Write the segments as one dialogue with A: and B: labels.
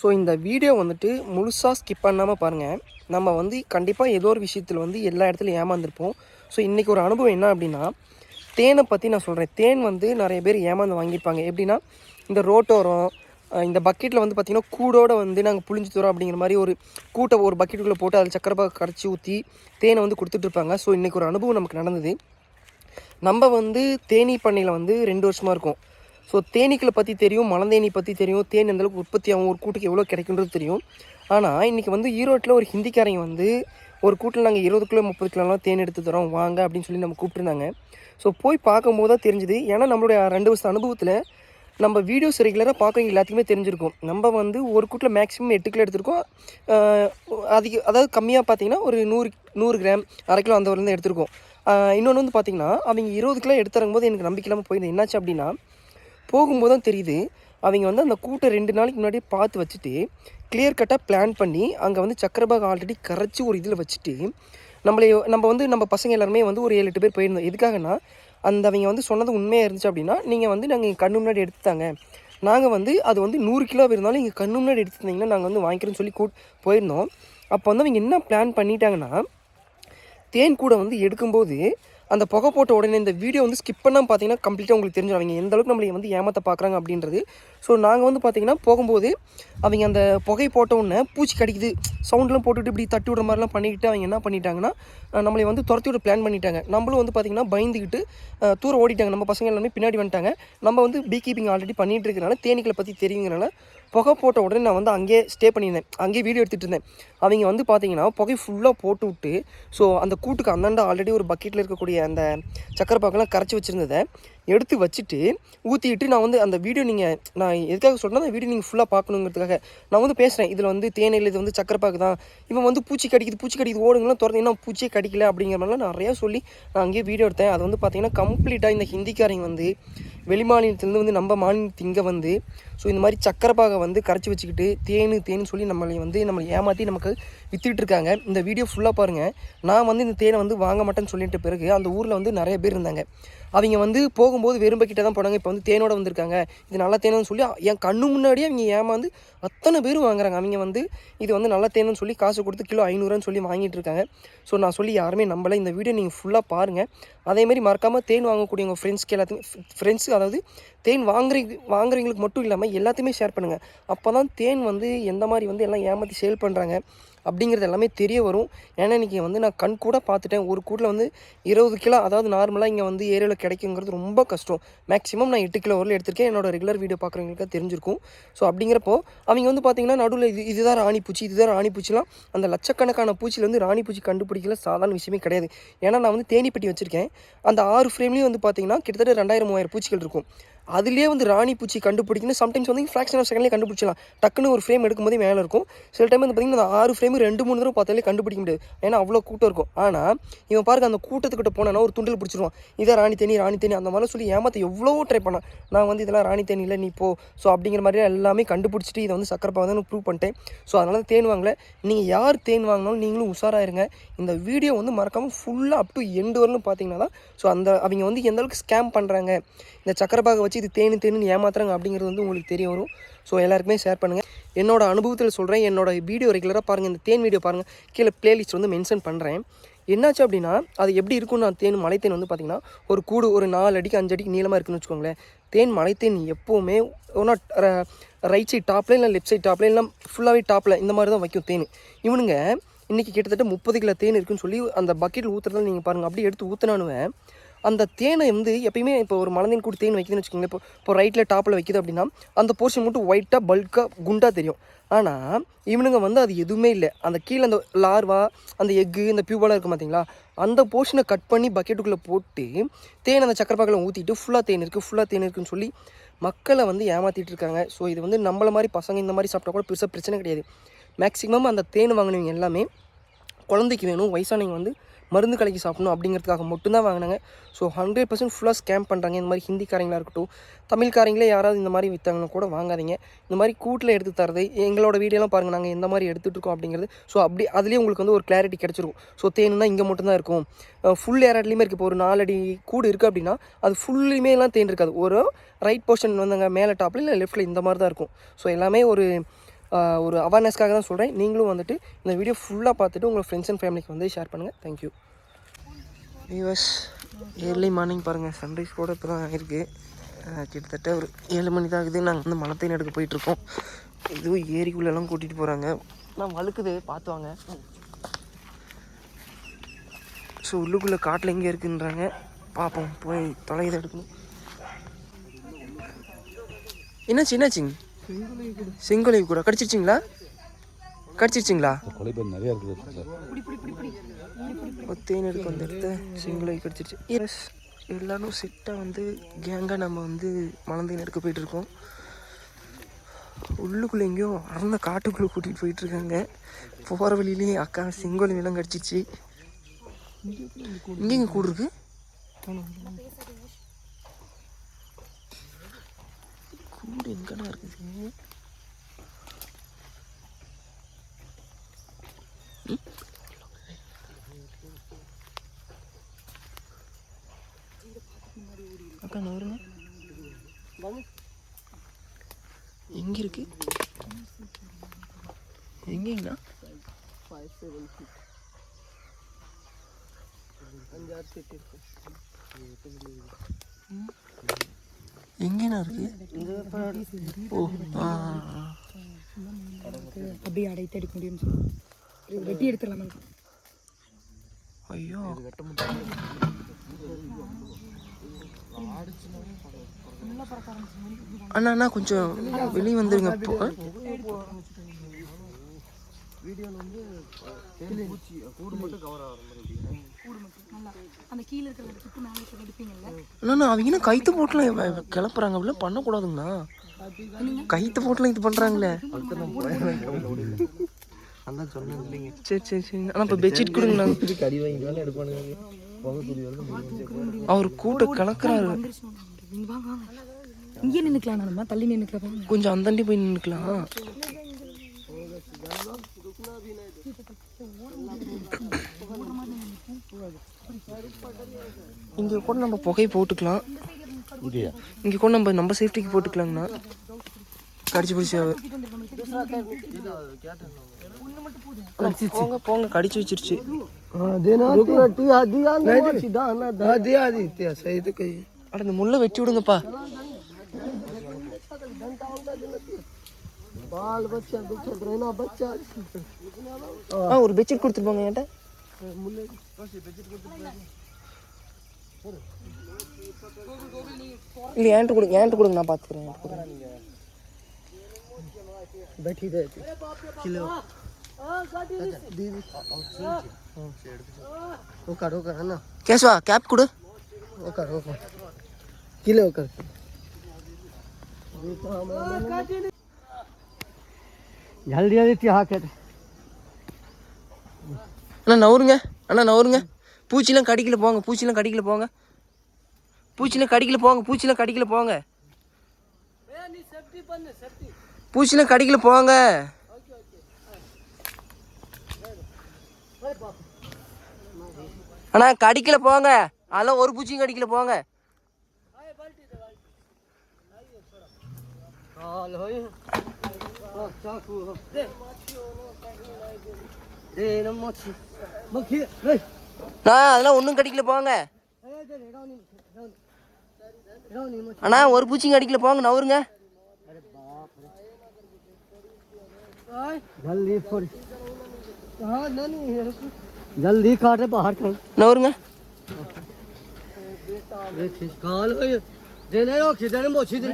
A: So இந்த video வந்துட்டு முழுசாக ஸ்கிப் பண்ணாமல் பாருங்கள் நம்ம வந்து கண்டிப்பாக ஏதோ ஒரு விஷயத்தில் வந்து எல்லா இடத்துலையும் ஏமாந்துருப்போம். ஸோ இன்றைக்கி ஒரு அனுபவம் என்ன அப்படின்னா தேனை பற்றி நான் சொல்கிறேன் தேன் வந்து நிறைய பேர் ஏமாந்து வாங்கியிருப்பாங்க. எப்படின்னா இந்த ரோட்டோரம் இந்த பக்கெட்டில் வந்து பார்த்திங்கன்னா கூடோடு வந்து நாங்கள் புளிஞ்சு தரோம் அப்படிங்கிற மாதிரி ஒரு கூட்டை ஒரு பக்கெட்டுக்குள்ளே போட்டு அதில் சக்கரை கரைச்சி ஊற்றி தேனை வந்து கொடுத்துட்ருப்பாங்க ஸோ இன்றைக்கி ஒரு அனுபவம் நமக்கு நடந்தது. நம்ம வந்து தேனீ பண்ணையில் வந்து ரெண்டு வருஷமாக இருக்கும். ஸோ தேனீக்களை பற்றி தெரியும் மலந்தேனி பற்றி தெரியும் தேன் எந்தளவுக்கு உற்பத்தி ஆகும் ஒரு கூட்டுக்கு எவ்வளோ கிடைக்குன்றது தெரியும். ஆனால் இன்றைக்கி வந்து ஈரோட்டில் ஒரு ஹிந்திக்காரங்க வந்து ஒரு கூட்டில் நாங்கள் இருபது கிலோ முப்பது கிலோலாம் தேன் எடுத்து தரோம் வாங்க அப்படின்னு சொல்லி நம்ம கூப்பிட்டுருந்தாங்க. ஸோ போய் பார்க்கும்போது தான் தெரிஞ்சுது. ஏன்னா நம்மளுடைய ரெண்டு வருஷம் அனுபவத்தில் நம்ம வீடியோஸ் ரெகுலராக பார்க்குறவங்க எல்லாத்துக்குமே தெரிஞ்சிருக்கும். நம்ம வந்து ஒரு கூட்டில் மேக்ஸிமம் எட்டு கிலோ எடுத்திருக்கோம். அதிக அதாவது கம்மியாக பார்த்தீங்கன்னா ஒரு நூறு நூறு கிராம் அரை கிலோ அந்த வரலேருந்து எடுத்திருக்கோம். இன்னொன்று வந்து பார்த்திங்கன்னா அவங்க இருபது கிலோ எடுத்துறங்கும் போது எனக்கு நம்பிக்கை இல்லாமல் போயிருந்தேன் என்னாச்சு அப்படின்னா போகும்போது தான் தெரியுது அவங்க வந்து அந்த கூட்டை ரெண்டு நாளைக்கு முன்னாடியே பார்த்து வச்சுட்டு கிளியர் கட்டாக பிளான் பண்ணி அங்கே வந்து சக்கரபாக ஆல்ரெடி கரைச்சி ஒரு இதில் வச்சுட்டு நம்மளை நம்ம வந்து நம்ம பசங்க எல்லாருமே வந்து ஒரு ஏழு எட்டு பேர் போயிருந்தோம். எதுக்காகனா அந்த அவங்க வந்து சொன்னது உண்மையாக இருந்துச்சு அப்படின்னா நீங்கள் வந்து நாங்கள் கண்ணு முன்னாடி எடுத்துட்டாங்க நாங்கள் வந்து அது வந்து நூறு கிலோ இருந்தாலும் இங்கே கண்ணு முன்னாடி எடுத்துருந்தீங்கன்னா நாங்கள் வந்து வாங்கிக்கிறோன்னு சொல்லி கூட் போயிருந்தோம். அப்போ வந்து அவங்க என்ன பிளான் பண்ணிட்டாங்கன்னா தேன் கூட வந்து எடுக்கும்போது அந்த புகை போட்ட உடனே இந்த வீடியோ வந்து ஸ்கிப் பண்ணாமல் பார்த்தீங்கன்னா கம்ப்ளீட்டாக உங்களுக்கு தெரிஞ்சிடும் அவங்க எந்த அளவுக்கு நம்மளை வந்து ஏமாற்ற பார்க்குறாங்க அப்படின்றது. ஸோ நாங்கள் வந்து பார்த்திங்கன்னா போகும்போது அவங்க அந்த புகை போட்ட உடனே பூச்சி கடிக்குது. சவுண்ட்லாம் போட்டுட்டு இப்படி தட்டி விடுற மாதிரிலாம் பண்ணிக்கிட்டு அவங்க என்ன பண்ணிட்டாங்கன்னா நம்மளை வந்து துரத்தி விட பிளான் பண்ணிட்டாங்க. நம்மளும் வந்து பார்த்திங்கன்னா பயந்துக்கிட்டு தூரம் ஓடிட்டாங்க. நம்ம பசங்க எல்லாமே பின்னாடி வந்துட்டாங்க. நம்ம வந்து பீ கீப்பிங் ஆல்ரெடி பண்ணிட்டு இருக்கனால தேனீக்களை பற்றி தெரியுங்கிறனால புகை போட்ட உடனே நான் வந்து அங்கேயே ஸ்டே பண்ணியிருந்தேன். அங்கேயே வீடியோ எடுத்துகிட்டு இருந்தேன். அவங்க வந்து பார்த்தீங்கன்னா புகை ஃபுல்லாக போட்டு விட்டு ஸோ அந்த கூட்டுக்கு அந்தாண்ட ஆல்ரெடி ஒரு பக்கெட்டில் இருக்கக்கூடிய அந்த சக்கரை பாக்கெல்லாம் கரைச்சி வச்சுருந்ததை எடுத்து வச்சுட்டு ஊற்றிட்டு நான் வந்து அந்த வீடியோ நீங்கள் நான் எதுக்காக சொல்கிறேன் அந்த வீடியோ நீங்கள் ஃபுல்லாக பார்க்கணுங்கிறதுக்காக. நான் வந்து பேசுகிறேன் இதில் வந்து தேனையில் இது வந்து சக்கரப்பாக்கு தான். இவன் வந்து பூச்சி கடிக்குது பூச்சி கடிக்குது ஓடுங்களாம் திறந்து என்ன பூச்சியே கடிக்கல? அப்படிங்கிற மாதிரிலாம் நிறையா சொல்லி நான் அங்கேயே வீடியோ எடுத்தேன். அது வந்து பார்த்தீங்கன்னா கம்ப்ளீட்டாக இந்த ஹிந்திக்காரங்க வந்து வெளிமாநிலத்துலேருந்து வந்து நம்ம மாநிலத்து இங்கே வந்து ஸோ இந்த மாதிரி சக்கரப்பாகை வந்து கரைச்சி வச்சுக்கிட்டு தேனு தேனு சொல்லி நம்மளை வந்து நம்மளை ஏமாற்றி நமக்கு வித்துட்டு இருக்காங்க. இந்த வீடியோ ஃபுல்லாக பாருங்கள் நான் வந்து இந்த தேனை வந்து வாங்க மாட்டேன்னு சொல்லிட்டு பிறகு அந்த ஊரில் வந்து நிறைய பேர் இருந்தாங்க. அவங்க வந்து போகும்போது வெறும்பக்கிட்ட தான் போனாங்க. இப்போ வந்து தேனோட வந்திருக்காங்க. இது நல்ல தேனோன்னு சொல்லி என் கண்ணு முன்னாடியே அவங்க ஏமாந்து அத்தனை பேரும் வாங்குறாங்க. அவங்க வந்து இது வந்து நல்ல தேனுன்னு சொல்லி காசு கொடுத்து கிலோ ஐநூறுன்னு சொல்லி வாங்கிட்டு இருக்காங்க. ஸோ நான் சொல்லி யாருமே நம்பலை. இந்த வீடியோ நீங்கள் ஃபுல்லாக பாருங்கள் அதேமாதிரி மறக்காமல் தேன் வாங்கக்கூடிய உங்கள் ஃப்ரெண்ட்ஸ்க்கு எல்லாத்துக்கும் ஃப்ரெண்ட்ஸுக்கு அதாவது தேன் வாங்குறீங்க வாங்குறவங்களுக்கு மட்டும் இல்லாமல் எல்லாத்தையுமே ஷேர் பண்ணுங்கள் அப்போ தான் தேன் வந்து எந்த மாதிரி வந்து எல்லாம் ஏமாற்றி சேல் பண்ணுறாங்க அப்படிங்கிறது எல்லாமே தெரிய வரும். ஏன்னா இன்றைக்கி வந்து நான் கண் கூட பார்த்துட்டேன். ஒரு கூட்டில் வந்து இருபது கிலோ அதாவது நார்மலாக இங்கே வந்து ஏரியாவில் கிடைக்குங்கிறது ரொம்ப கஷ்டம். மேக்ஸிமம் நான் எட்டு கிலோ வரல எடுத்திருக்கேன். என்னோட ரெகுலர் வீடியோ பார்க்குறவங்களுக்கு தெரிஞ்சிருக்கும். ஸோ அப்படிங்கிறப்போ அவங்க வந்து பார்த்திங்கன்னா நடுவில் இது இதுதான் ராணி பூச்சி இதுதான் ராணி பூச்சிலாம் அந்த லட்சக்கணக்கான பூச்சியில் வந்து ராணி பூச்சி கண்டுபிடிக்கல சாதாரண விஷயமே கிடையாது. ஏன்னா நான் வந்து தேனி பெட்டி வச்சுருக்கேன். அந்த ஆறு ஃப்ரேம்லேயும் வந்து பார்த்திங்கன்னா கிட்டத்தட்ட ரெண்டாயிரம் மூவாயிரம் பூச்சிகள் இருக்கும். அதுலேயே வந்து ராணி பூச்சி கண்டுபிடிக்கணும் சம்டைம்ஸ் வந்து ஃப்ராக்ஷன் ஆஃப் செகண்ட்லேயே கண்டுபிடிச்சலாம் டக்குன்னு ஒரு ஃப்ரேம் எடுக்கும்போதே மேலே இருக்கும். சில டைம் வந்து பார்த்திங்கன்னா அந்த ஆறு ஃப்ரேம் ரெண்டு மூணு தடவை பார்த்தாலே கண்டுபிடிக்க முடியாது. ஏன்னா அவ்வளோ கூட்டம் இருக்கும். ஆனால் இவன் பாருங்க அந்த கூட்டத்துக்கிட்ட போனானா ஒரு துண்டில் பிடிச்சிருவான். இதை ராணி தேனி ராணி தேனி அந்த மாதிரிலாம் சொல்லி ஏமாற்ற எவ்வளோ ட்ரை பண்ணேன். நான் வந்து இதெல்லாம் ராணி தேனி இல்லை நீ போ. ஸோ அப்படிங்கிற மாதிரி எல்லாமே கண்டுபிடிச்சிட்டு இதை வந்து சக்கரை வந்து ப்ரூவ் பண்ணிட்டேன். ஸோ அதனால தேன் வாங்கல நீங்கள் யார் தேன் வாங்கினாலும் நீங்களும் உஷாராயிருங்க இந்த வீடியோ வந்து மறக்காமல் ஃபுல்லாக அப் டு எண்டு வரலும் பார்த்தீங்கன்னா தான் ஸோ அந்த அவங்க வந்து எந்த அளவுக்கு ஸ்கேம் பண்ணுறாங்க இந்த சக்கரை பாகை வச்சு இது தேனு தேனுன்னு ஏமாத்துறாங்க அப்படிங்கிறது வந்து உங்களுக்கு தெரிய வரும். ஸோ எல்லாருக்குமே ஷேர் பண்ணுங்கள் என்னோட அனுபவத்தில் சொல்கிறேன் என்னோட வீடியோ ரெகுலராக பாருங்கள் இந்த தேன் வீடியோ பாருங்கள் கீழே பிளேலிஸ்ட் வந்து மென்ஷன் பண்ணுறேன் என்னாச்சு அப்படின்னா அது எப்படி இருக்கும் நான் தேன் மலை தேன் வந்து பார்த்திங்கன்னா ஒரு கூடு ஒரு நாலு அடிக்கு அஞ்சு அடிக்கு நீளமாக இருக்குன்னு வச்சுக்கோங்களேன். தேன் மலை தேன் எப்போவுமே ஒன்றா ரைட் சைட் டாப்பில் இல்லை லெஃப்ட் சைட் டாப்பில் இல்லை ஃபுல்லாகவே டாப்பில் இந்த மாதிரி தான் வைக்கும் தேன். இவனுங்க இன்றைக்கி கிட்டத்தட்ட முப்பது கிலோ தேன் இருக்குன்னு சொல்லி அந்த பக்கெட்டில் ஊற்றுறதால நீங்கள் பாருங்கள் அப்படியே எடுத்து ஊற்றினானுவேன் அந்த தேனை வந்து எப்பயுமே இப்போ ஒரு மலந்தின் கூட தேன் வைக்குதுன்னு வச்சுக்கோங்களேன். இப்போ இப்போ ரைட்டில் டாப்பில் வைக்குது அப்படின்னா அந்த போர்ஷன் மட்டும் ஒயிட்டாக பல்காக குண்டாக தெரியும். ஆனால் இவனுங்க வந்து அது எதுவுமே இல்லை. அந்த கீழே அந்த லார்வா அந்த எக்கு இந்த பியூபாலாம் இருக்கும் பார்த்தீங்களா அந்த போர்ஷனை கட் பண்ணி பக்கெட்டுக்குள்ளே போட்டு தேன் அந்த சக்கரப்பாக்கில் ஊற்றிட்டு ஃபுல்லாக தேன் இருக்குது ஃபுல்லாக தேன் இருக்குன்னு சொல்லி மக்களை வந்து ஏமாற்றிட்டு இருக்காங்க. ஸோ இது வந்து நம்மள மாதிரி பசங்க இந்த மாதிரி சாப்பிட்டா கூட பெருசாக பிரச்சனை கிடையாது. மேக்ஸிமம் அந்த தேன் வாங்கினவங்க எல்லாமே குழந்தைக்கு வேணும் வயசானவங்க வந்து மருந்து கலக்கி சாப்பிடணும் அப்படிங்கிறதுக்காக மட்டும்தான் வாங்கினாங்க. ஸோ ஹண்ட்ரட் பர்சன்ட் ஃபுல்லாக ஸ்கேம் பண்ணுறாங்க இந்த மாதிரி ஹிந்திக்காரங்களாக இருக்கட்டும் தமிழ்காரங்களே யாராவது இந்த மாதிரி விற்றாங்கன்னா கூட வாங்காதீங்க. இந்த மாதிரி கூட்டில் எடுத்து தரது எங்களோட வீடியோலாம் பாருங்கள் நாங்கள் எந்த மாதிரி எடுத்துகிட்டு இருக்கோம் அப்படிங்கிறது. ஸோ அப்படி அதுலேயே உங்களுக்கு வந்து ஒரு கிளாரிட்டி கிடச்சிருக்கும் ஸோ தேனுனா இங்கே மட்டும்தான் இருக்கும். ஃபுல் ஏராட்லேயுமே இருக்குது இப்போ ஒரு நாலடி கூடு இருக்குது அப்படின்னா அது ஃபுல்லுமே எல்லாம் தேன் இருக்காது. ஒரு ரைட் போர்ஷன் வந்தாங்க மேலே டாப்பில் இல்லை லெஃப்ட்டில் இந்த மாதிரி தான் இருக்கும். ஸோ எல்லாமே ஒரு ஒரு அவேர்னஸ்க்காக தான் சொல்கிறேன் நீங்களும் வந்துட்டு இந்த வீடியோ ஃபுல்லாக பார்த்துட்டு உங்கள் ஃப்ரெண்ட்ஸ் அண்ட் ஃபேமிலிக்கு வந்து ஷேர் பண்ணுங்கள் thank you viewers early morning பாருங்கள் சன்ரைஸ் கூட இப்போ தான் இருக்குது கிட்டத்தட்ட ஒரு ஏழு மணி தான் ஆகுது. நாங்கள் வந்து மலத்தையும் எடுக்க போயிட்டுருக்கோம். இதுவும் ஏரிக்குள்ளெல்லாம் கூட்டிகிட்டு போகிறாங்க நான் வழுக்குது பார்த்து வாங்க. ஸோ உள்ளுக்குள்ளே காட்டில் எங்கே இருக்குன்றாங்க. பார்ப்போம் போய் தொலைதை எடுக்கணும். என்னாச்சு என்னாச்சுங்க? செங்கோலை கூட. கடிச்சிருச்சிங்களா? கடிச்சிருச்சிங்களா?
B: கொலைப்பேர் நிறையா இருக்குது
A: தேன் எடுக்க வந்த இடத்த செங்கோலை கடிச்சிருச்சு. எஸ் எல்லாரும் செட்டாக வந்து கேங்காக நம்ம வந்து மலந்தேன் எடுக்க போயிட்டுருக்கோம் உள்ளுக்குள்ளே எங்கேயோ அறந்த காட்டுக்குள்ளே கூட்டிகிட்டு போயிட்டுருக்காங்க போகிற வழியிலேயே அக்கா செங்கோலை எல்லாம் கடிச்சிச்சு இங்கே இங்கே கூடு இருக்கு? கூடு எங்கடா இருக்குது அக்கா நவருங்க எங்க இருக்கு எங்கேங்கண்ணா எங்கேண்ணா இருக்கு? ஓ ஆ.
C: அப்படியே அடைத்து எடுக்க முடியும்னு சொல்லி. இது வெட்டி எடுத்துடலாமா?
A: ஐயோ. அண்ணா அண்ணா கொஞ்சம் வெளியே வந்துருங்க. இப்போ ஆ?
C: அந்த கீழே இருக்கிற சுட்டு மேலே எடுப்பீங்கல்ல?
A: கைத்து போட்டுலாம் கிளப்புறாங்க. அப்படிலாம் பண்ணக்கூடாதுங்கண்ணா. கைத்து போட்டுலாம் இது பண்ணுறாங்களே
D: அதான் சொன்னேன் இல்லைங்க
A: சரி சரி சரி. ஆனால் இப்போ பெட்ஷீட் கொடுங்கண்ணா.
D: எடுப்பானுங்க
A: அவர் கூட்ட கலக்குறாரு.
C: இங்கே நின்றுக்கலாம் நம்ம. தள்ளி நின்றுக்கலாம்
A: கொஞ்சம் அந்தாண்டி போய் நின்றுக்கலாம் இங்கே கூட நம்ம புகையை போட்டுக்கலாம். இங்கே கூட நம்ம நம்ம சேஃப்டிக்கு போட்டுக்கலாங்கண்ணா. கடிச்சு பிடிச்சி போங்க போங்க கடிச்சு வச்சிருச்சு. அட இந்த முள்ள வெட்டி விடுங்கப்பா.
D: ஒரு பெட்ஷீட் கொடுத்துருப்பாங்க என்கிட்ட. बच्चा
A: ஆ ஒரு பெட்ஷீட் கொடுத்துட்டு போங்க என்கிட்ட இல்லை என்கிட்ட கொடுங்க என்கிட்ட கொடுங்க நான் பார்த்துக்கிறேன் என்கிட்ட கொடுங்க
D: बैठी रहती किलो दीदी वो कर वो कर है ना
A: கேஷ்வா கேப் கொடு
D: वो कर वो कर किलो कर जल्दी जल्दी हाँ कर
A: அண்ணா நவருங்க அண்ணா நவருங்க பூச்சிலாம் கடிக்கல போங்க பூச்சிலாம் கடிக்கல போங்க. பூச்சிலாம் கடிக்கல போங்க பூச்சிலாம் கடிக்கல போங்க. பூச்சிலாம் கடிக்கல போங்க. அண்ணா கடிக்கல போங்க. அதெல்லாம் ஒரு பூச்சியும் கடிக்கல போங்க.
D: ஏ நம்ம चाकू हो दे ना मच्छी मक्खी रे
A: நான் அதெல்லாம் ஒன்றும் கடிக்கல போங்க அண்ணா ஒரு பூச்சியும் கடிக்கல போங்க நவருங்க
D: जल्दी फोड़ हाँ नहीं जल्दी काट रे बाहर कर
A: நவருங்க
D: काल हो देने रो खिदने मोची दे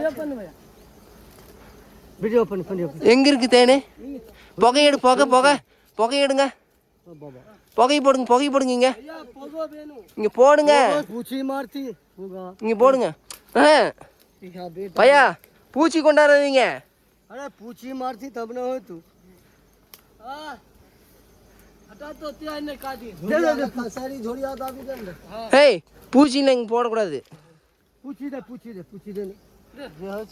D: वीडियो अपन वीडियो
A: எங்க இருக்கு தேனு புகையெடு புகை புகை புகையெடுங்க
D: बाबा
A: புகை போடுங்க புகை போடுங்க இங்க
D: या पोगो बेनु
A: இங்க போடுங்க
D: पूछी मारती होगा
A: இங்க போடுங்க ஆ,
D: या बेटा
A: பையா பூச்சி கொண்டாடுறீங்க
D: अरे पूछी मारती तब ना हो तू हटा तो त्यार ने काटी दे दे सारी झोड़ी आता भी दे
A: ஏய் பூச்சியில் இங்கே போடக்கூடாது
D: पूछी दे पूछी दे पूछी दे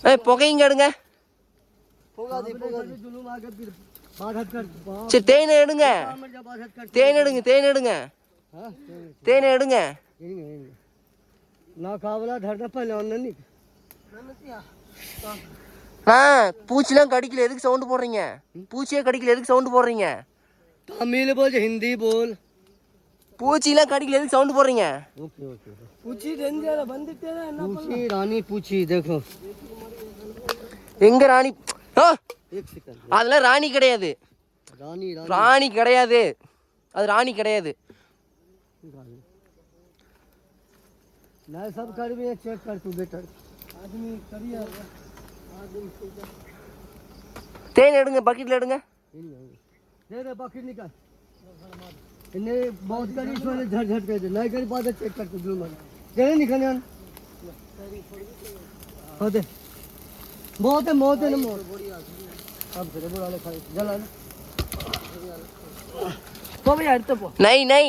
A: ஏய் புகையும் எடுங்க சரி தேனை எடுங்க. தேன் எடுங்க தேன் எடுங்க. தேனை எடுங்க.
E: ஆ பூச்சிலாம் கடிக்கல எதுக்கு சவுண்டு போடுறீங்க? பூச்சியே கடிக்கல எதுக்கு சவுண்டு போடுறீங்க?
D: தமிழ் போல் ஹிந்தி போல்.
E: பூச்சிலாம் கடிக்கல எதுக்கு சவுண்ட் போடுறீங்க?
D: ராணி
E: பூச்சி
D: देखो
E: எங்க ராணி அதெல்லாம் ராணி கிடையாது
D: रानी रानी
E: ராணி கிடையாது அது ராணி கிடையாது
D: मैं सब कर भी चेक कर तू बेटा आदमी करिए
E: தேன் எடுங்க பக்கெட்ல எடுங்க
D: दे दे बाकी निकाल इन्हें बहुत करी इसमें झट झट कर दे नहीं कर पाते चेक कर तू जरूर चले निकल यार हो दे बहुत है बहुत है ना मोर अब करे बुरा ले खाई जला ले
F: போவையா எடுத்து போ
E: நை நை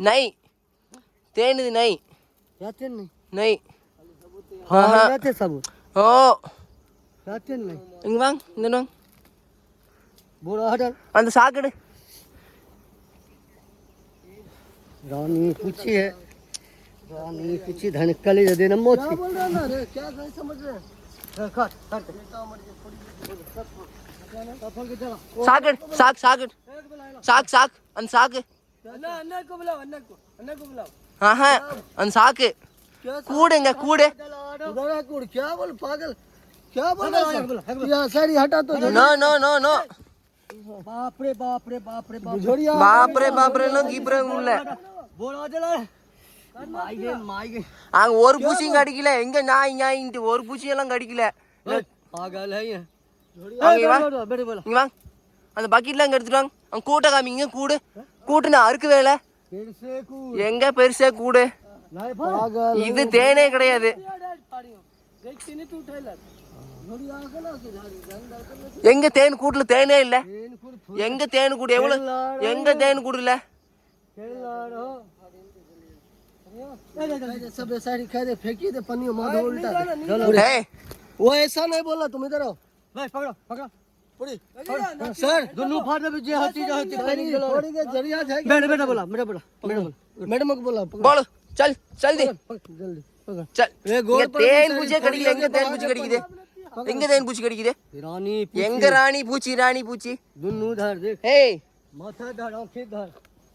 E: நை தேனுது நை
D: जाते नहीं
E: நை
D: हाँ
E: हाँ।
D: जाते सब
E: ஓ
D: जाते नहीं
E: இங்க வாங்க இந்த வாங்க
D: बुरा हटा
E: அந்த சாக்கடு
D: रानी पूछी है रानी पूछी धन कले दे ना मोची क्या बोल रहा ना रे क्या नहीं समझ रहे सागर साग सागर
E: साग। साग अनसाग
D: हाँ
E: हाँ अनसाग
D: कूड़ेंगे कूड़े कूड़। क्या बोल पागल? क्या बोल रहा है? हटा तो
E: नो नो नो नो।
D: बाप रे बाप रे बाप रे बाप रे।
E: बाप रे लोग इब्राहिम
D: बोला बोला
E: அங்க ஒரு பூச்சியும் கடிக்கல. எங்க நாய் இங்கிட்டு ஒரு பூச்சியெல்லாம் கடிக்கல. இங்க அந்த பக்கெட்லாம் இங்க எடுத்துட்டு வாங்க. அங்க கூட்ட காமிங்க கூடு. கூட்டு நான் அறுக்கு வேலை எங்க பெருசா கூடு? இது தேனே கிடையாது. எங்க தேன் கூட்டுல தேனே இல்ல? எங்க தேன் கூடு எவ்வளவு? எங்க தேன் கூடுல?
D: सब सारी खा दे फेंकी दे पन्नी मार दो उल्टा चलो
E: ஏய்,
D: वो ऐसा नहीं बोला तुम इधर आओ भाई पकड़ो पकड़ो पुड़ी सर दोनों फाड़ में जे हंसी जो हंसी पहनी चलो थोड़ी के जरिया जाएगी बेटा बेटा बोला बेटा बोला मैडम मैडम को बोला
E: போலு சல் சல்தி
D: जल्दी पकड़
E: சல்
D: ए गोल
E: இங்க தேன் பூச்சியே கடிக்கல எங்க தேன் பூச்சி கடிக்குது எங்க தேன் பூச்சி கடிக்குது
D: रानी
E: எங்க ராணி பூச்சி ராணி பூச்சி
D: दोनों धर देख
E: ஏய்
D: माथा धर आंखें धर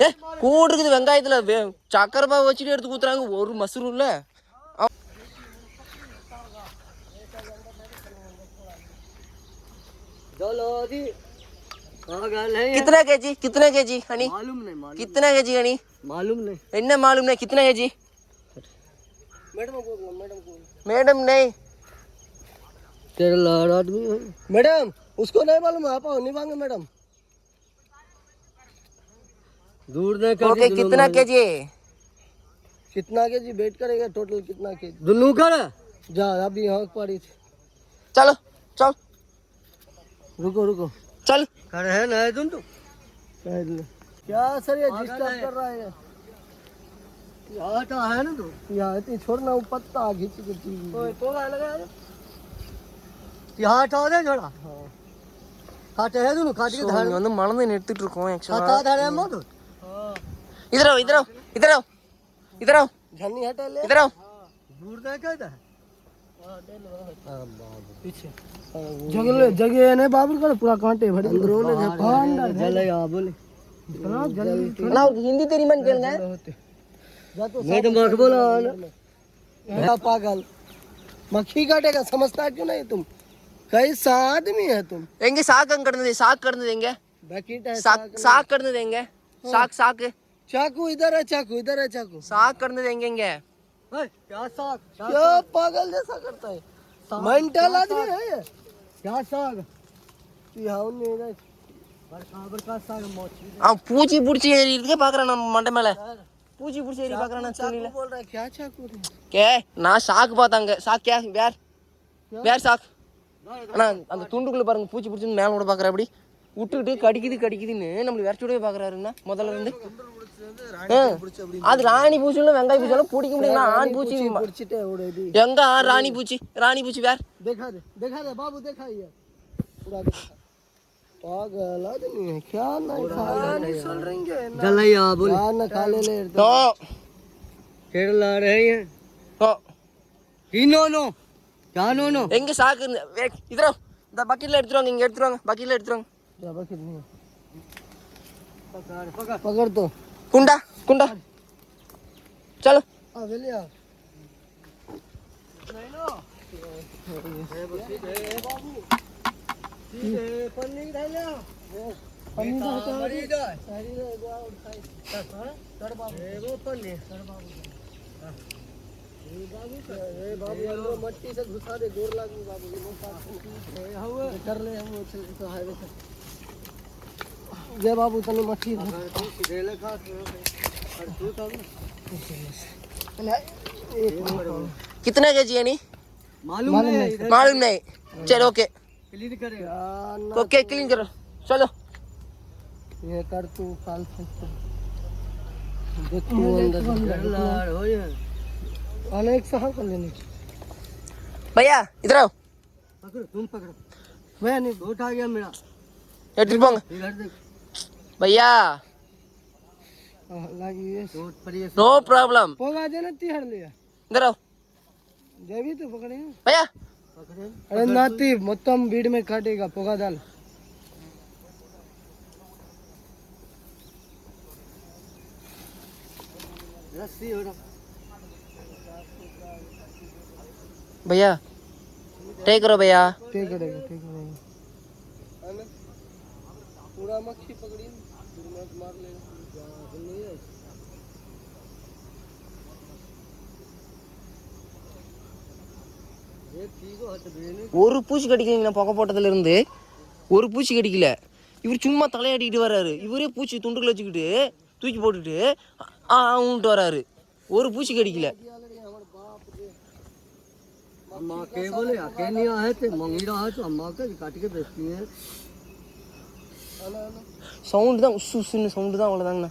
E: ஏ கூடு இருக்குது வெங்காயத்துல வே- சக்கரை பாவு வச்சுட்டு எடுத்து ஊத்துறாங்க ஒரு மசூரும் இல்ல
D: चलो दी पागल है ये
E: कितना केजी कितना केजी हनी
D: मालूम नहीं मालूम
E: कितना केजी हनी
D: मालूम नहीं
E: என்ன मालूम नहीं कितना केजी
D: मैडम को बोलो मैडम को
E: मैडम नहीं
D: तेरे लाड़ आदमी है मैडम उसको नहीं मालूम आप आओ निभाएंगे मैडम दूर ने कर तो
E: ओके कितना के जी
D: कितना के जी वेट करेगा टोटल कितना के जी दुल्लू कर। जा अभी हक पड़ी थी।
E: चलो चल।
D: रुको रुको।
E: चल।
D: कर है ना तुम तो क्या सर ये जिस डिस्टर्ब कर रहा है? यहाँ तो है ना तू? यहाँ इतनी छोड़ना वो पत्ता खींच के चीज़ ओए तो क्या लगा यहाँ हटाओ दे जोड़ा। हाँ। काटे है तू काट के धार।
E: मतलब मरने नेट तो रुको एक्चुअली
D: काटा धार है मत।
E: इधर आओ इधर आओ इधर आओ इधर आओ
D: झन्नी हट ले।
E: इधर आओ।
D: दूर देखा इधर? पीछे। जगह का पूरा कांटे भरे जले आ बोले।
E: इतना जल्दी हिंदी तेरी मन
D: गए तो मैं तो मत बोला ना। हाँ, पागल। मक्खी काटेगा समझता क्यों नहीं तुम? कैसा आदमी है तुम।
E: साग करने देंगे तो
D: साग करने
E: देंगे। साग करने देंगे। साग साग
D: चाकू इधर है चाकू इधर है चाकू
E: சாக்கு கிடந்தது எங்க எங்க
D: क्या साग क्या पागल जैसा करता है मेंटल आदमी है ये क्या साग यहाँ नहीं बड़का बड़का साग मोची
E: அவன் பூச்சி பிடிச்சி ஏறிறதுக்கே பாக்குறான் நம்ம மண்டை மேல பூச்சி பிடிச்சி ஏறி பாக்குறான் நான்
D: चाकू बोल रहा है क्या चाकू रे?
E: கே நான் சாக்கு பார்த்தாங்க சாக்கியா வேர் வேர் சாக் அண்ணா அந்த துண்டுக்குள்ள பாருங்க பூச்சி பிடிச்சி மேல கூட பாக்குற அப்படி விட்டுக்கிட்டு கடிக்குது கடிக்குதுன்னு நம்மளுக்கு விரட்டி விடவே பார்க்குறாருன்னா முதல்ல இருந்து ஆ. அது ராணி பூச்சிலும் வெங்காய பூச்சிலும் பிடிக்க முடியுங்களா ஆண் பூச்சி
D: பிடிச்சிட்டு ஒரு இது
E: எங்க ஆ, ராணி பூச்சி ராணி பூச்சி வேற
D: देखा दे देखा दे बाबू देखा ये पूरा देखा पागल आदमी है क्या ना खा नहीं सुन रहे जलैया बोल क्या ना खा ले ले
E: நோ
D: केरला रहे हैं
E: நோ
D: नो नो क्या नो नो
E: எங்க சாக்கு இருந்து வே, இதோ இந்த பக்கெட்ல எடுத்துருவாங்க இங்க எடுத்துருவாங்க பக்கெட்ல எடுத்துருவாங்க
D: क्या बकेट नहीं पकड़ पकड़ पकड़ तो
E: कुंडा कुंडा। चलो।
D: बाबू से घुसा दे गोर लागू बाबू कर ले। हम हाईवे जय बाबू तने तू तो
E: कितने के जी है
D: मालूम नहीं।
E: मालूम नहीं। चलो ओके।
D: क्लीन करेगा।
E: ओके क्लीन करो। चलो।
D: ये कर तू काल देख तू अंदर हो अनेक सहा कर लेने
E: भैया इधर आओ।
D: पकड़ो तुम पकड़ो। मैं नहीं वोट आ गया मेरा।
E: भैया नो प्रॉब्लम
D: पोगा देना लिया देवी तो पकड़े
E: भैया।
D: अरे नाती भीड़ में काटेगा पोगा दाल।
E: भैया टेक करो भैया।
D: टेक करेगा टेक पूरा मक्खी पकड़ी मार ले
E: ஒரு பூச்சி கடிக்கலைங்க நான் புகை போட்டதுல இருந்து ஒரு பூச்சி கடிக்கல இவர் சும்மா தலையாட்டிக்கிட்டு வர்றாரு இவரே பூச்சி துண்டுக்குள்ள வச்சுக்கிட்டு தூக்கி போட்டுட்டு ஆ ஆன்ட்டு வராரு ஒரு பூச்சி கடிக்கல
D: अम्मा के बोले अकेले नहीं आए थे मंगीरा है तो अम्मा के काट के बेचती है
E: சவுண்டு தான் உசு உசுன்னு சவுண்டு தான் அவ்வளோதாங்கண்ணா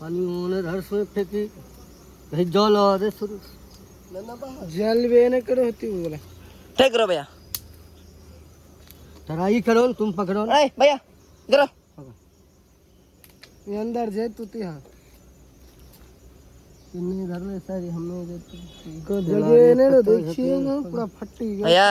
D: पानी उन्होंने घर से फेंकी कहीं जल आ रहे शुरू जल बेने करे होती वो बोला
E: டேக் करो भैया
D: तराई करो न, तुम पकड़ो न।
E: अरे भैया इधर आओ
D: ये अंदर जाए तू तिहार इन्हें इधर में सारी हमें इधर को जगह ने तो देखिए ना पूरा फट्टी गया
E: भैया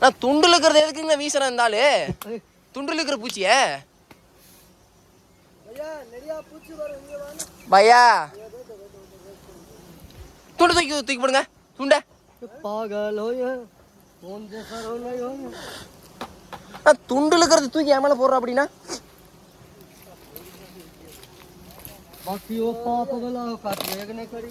E: நான் துண்டுல இருக்கிறது எதுக்குங்க வீசுறேன் இருந்தாலே? துண்டுல இருக்கிற பூச்சிய? பையா? துண்டு தூக்கி தூக்கி போடுங்க. துண்ட. நான் துண்டுல இருக்கிறது தூக்கி ஏமால போடுறோம் அப்படின்னா?
D: பாக்கியோ பாப்பகளாக காத்து வேகனை கறி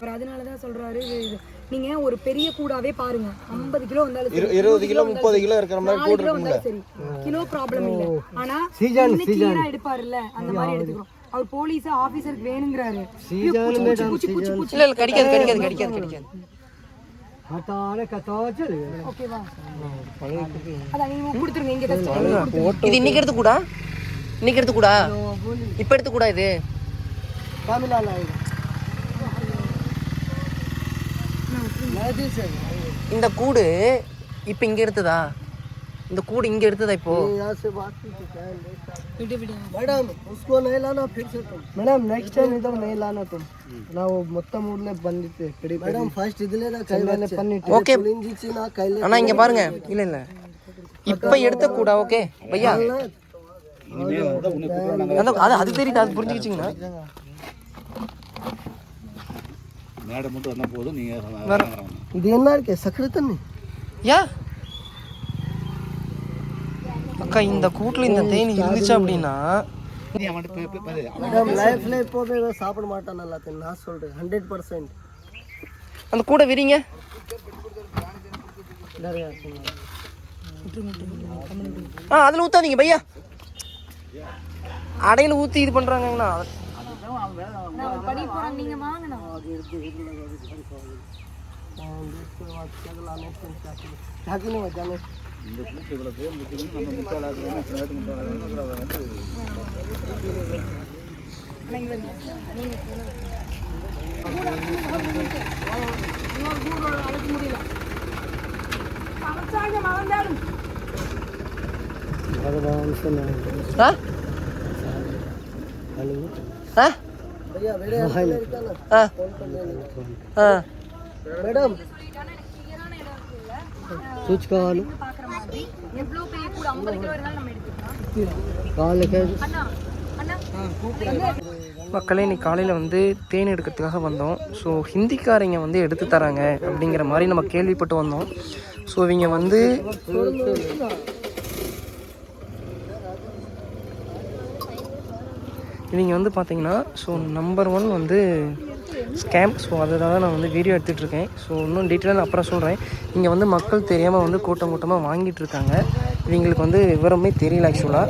C: அவர் அதனால தான் சொல்கிறாரு நீங்க ஒரு பெரிய கூடாவே பாருங்க. ஐம்பது கிலோ வந்தாலும்
G: இருபது கிலோ முப்பது கிலோ இருக்கிற மாதிரி கூட
C: இருந்தாலும் சரி. கிலோ ப்ராப்ளம் இல்ல. ஆனா சீசன் சீசன் எடுப்பாருல்ல அந்த மாதிரி எடுத்துக்கிறோம் அவர் போலீஸ் ஆபீசருக்கு வேணுங்கிறாரு.
E: இல்ல இல்ல கடிக்காது கடிக்காது கடிக்காது கடிக்காது இது இன்னைக்கு எடுத்து கூட? இன்னைக்கு எடுத்து கூட? இப்ப எடுத்து கூட இது? இந்த கூடு இப்போ இங்கே எடுத்ததா? இந்த கூடு இங்கே எடுத்ததா இப்போ?
D: మేడం ఉస్కో నైలానా ఫిక్స్ మేడం నెక్స్ట్ టైం ఇదో నైలానా తుమ్ ನಾವು ಮೊತ್ತ ಮೂರ್ಲೆ ಬಂದಿತ್ತು ಕಡಿ ಮೇಡಮ್ ಫಸ್ಟ್ பண்ணிட்டு
E: ஓகே
D: புளிஞ்சிச்சு நான் கையில
E: அண்ணா இங்க பாருங்க. இல்ல இல்ல. இப்போ எடுத்த கூடா ஓகே பையா? அது அது தெரியுது அது புரிஞ்சுக்கிச்சிங்கண்ணா
B: மேடம் மட்டும் வந்தால் போதும் நீங்கள்
D: இது என்ன இருக்கே? சக்கரை தண்ணி.
E: யா? அக்கா இந்த கூட்டில் இந்த தேனி இருந்துச்சு அப்படின்னா
D: லைஃப்ல எப்போதும் ஏதோ சாப்பிட மாட்டேன் நல்லா நான் சொல்றேன். ஹண்ட்ரட் பர்சன்ட்
E: அந்த கூட விரிங்க. ஆ அதில் ஊற்றாதீங்க பையா. அடையில ஊற்றி இது பண்ணுறாங்கண்ணா
B: இந்த கூட்டு இவ்வளோ பேர் முடிச்சுக்கணும் நம்ம முட்டாளாக்குறோம் அப்புறம் வேட்டு முட்டாளாக்குறோம் அப்புறம் அதை வந்து
E: அழைக்க முடியல
D: சமைச்சாங்க மறந்தாலும்
E: அதுதான் சொன்னாங்க ஹலோ?
D: మేడం చూసుకోవాలి
C: பாக்குற மாதிரி எவ்வளவு பெரிய கூட 50 கிலோ இருந்தாலும் நம்ம எடுத்துக்கலாம்
D: వాళ్ళకి
C: அண்ணா அண்ணா
A: மக்களே இன்னைக்கு காலையில் வந்து தேன் எடுக்கிறதுக்காக வந்தோம் ஸோ ஹிந்திக்காரங்க வந்து எடுத்து தராங்க அப்படிங்கிற மாதிரி நம்ம கேள்விப்பட்டு வந்தோம் ஸோ இவங்க வந்து இவங்க வந்து பார்த்தீங்கன்னா ஸோ நம்பர் ஒன் வந்து ஸ்கேம் ஸோ அதுதான் நான் வந்து வீடியோ எடுத்துகிட்டு இருக்கேன். ஸோ இன்னும் டீட்டெயிலாக அப்புறம் சொல்கிறேன் இங்கே வந்து மக்கள் தெரியாமல் வந்து கூட்டம் கூட்டமாக வாங்கிட்டு இருக்காங்க. இவங்களுக்கு வந்து விவரமே தெரியல ஆக்சுவலாக